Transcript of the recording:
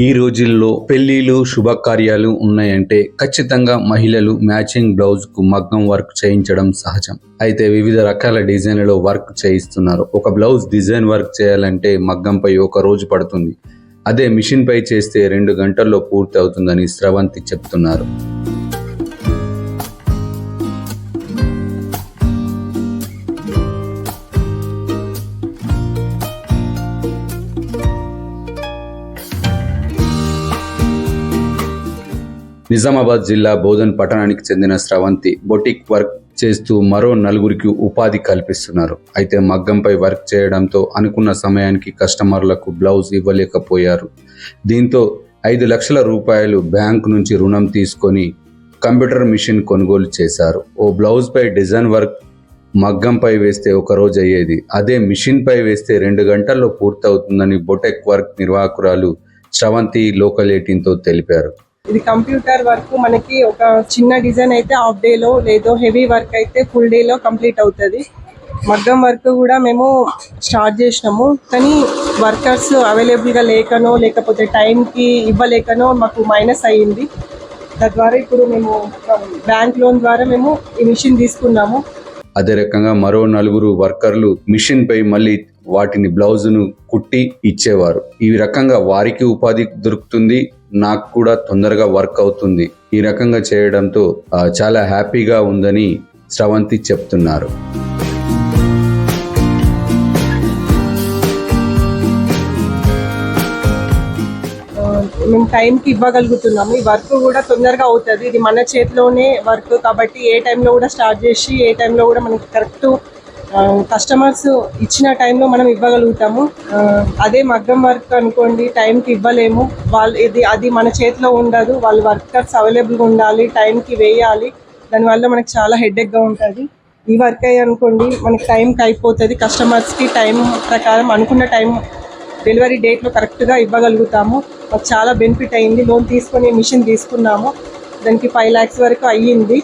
ఈ రోజుల్లో పెళ్ళిలు శుభకార్యాలు ఉన్నాయంటే ఖచ్చితంగా మహిళలు మ్యాచింగ్ బ్లౌజ్కు మగ్గం వర్క్ చేయించడం సహజం. అయితే వివిధ రకాల డిజైన్లలో వర్క్ చేయిస్తున్నారు. ఒక బ్లౌజ్ డిజైన్ వర్క్ చేయాలంటే మగ్గంపై ఒక రోజు పడుతుంది. అదే మిషన్ పై చేస్తే రెండు గంటల్లో పూర్తి అవుతుందని స్రవంతి చెప్తున్నారు. నిజామాబాద్ జిల్లా బోధన్ పట్టణానికి చెందిన స్రవంతి బొటిక్ వర్క్ చేస్తూ మరో నలుగురికి ఉపాధి కల్పిస్తున్నారు. అయితే మగ్గంపై వర్క్ చేయడంతో అనుకున్న సమయానికి కస్టమర్లకు బ్లౌజ్ ఇవ్వలేకపోయారు. దీంతో ఐదు లక్షల రూపాయలు బ్యాంకు నుంచి రుణం తీసుకొని కంప్యూటర్ మిషన్ కొనుగోలు చేశారు. ఓ బ్లౌజ్పై డిజైన్ వర్క్ మగ్గంపై వేస్తే ఒక రోజు అయ్యేది. అదే మిషన్పై వేస్తే రెండు గంటల్లో పూర్తవుతుందని బొటెక్ వర్క్ నిర్వాహకురాలు శ్రవంతి లోకల్ ఎయిటీన్తో తెలిపారు. ఇది కంప్యూటర్ వర్క్ మనకి ఒక చిన్న డిజైన్ అయితే హాఫ్ డే లో లేదో హెవీ వర్క్ అయితే ఫుల్ డే లో కంప్లీట్ అవుతుంది. మగ్గం వర్క్ కూడా మేము స్టార్ట్ చేసినాము. కానీ వర్కర్స్ అవైలబుల్గా లేకనో లేకపోతే టైంకి కి ఇవ్వలేకనో మాకు మైనస్ అయ్యింది. తద్వారా ఇప్పుడు మేము బ్యాంక్ లోన్ ద్వారా మేము ఈ మిషన్ తీసుకున్నాము. అదే రకంగా మరో నలుగురు వర్కర్లు మిషన్ పై మళ్ళీ వాటిని బ్లౌజును కుట్టి ఇచ్చేవారు. ఈ రకంగా వారికి ఉపాధి దొరుకుతుంది. నాకు కూడా తొందరగా వర్క్ అవుతుంది. ఈ రకంగా చేయడంతో చాలా హ్యాపీగా ఉందని స్రవంతి చెప్తున్నారు. మేము టైంకి ఇవ్వగలుగుతున్నాము. ఈ వర్క్ కూడా తొందరగా అవుతుంది. ఇది మన చేతిలోనే వర్క్ కాబట్టి ఏ టైంలో కూడా స్టార్ట్ చేసి ఏ టైంలో కూడా మనకి కరెక్ట్ కస్టమర్స్ ఇచ్చిన టైంలో మనం ఇవ్వగలుగుతాము. అదే మగ్గం వర్క్ అనుకోండి టైంకి ఇవ్వలేము. వాళ్ళు ఇది అది మన చేతిలో ఉండదు. వాళ్ళ వర్కర్స్ అవైలబుల్గా ఉండాలి టైంకి వేయాలి. దానివల్ల మనకి చాలా హెడ్ఎక్గా ఉంటుంది. ఈ వర్క్ అయ్యి అనుకోండి మనకి టైంకి అయిపోతుంది. కస్టమర్స్కి టైం ప్రకారం అనుకున్న టైం డెలివరీ డేట్లో కరెక్ట్గా ఇవ్వగలుగుతాము. మాకు చాలా బెనిఫిట్ అయింది. లోన్ తీసుకొని మిషన్ తీసుకున్నాము. దానికి ఫైవ్ ల్యాక్స్ వరకు అయ్యింది.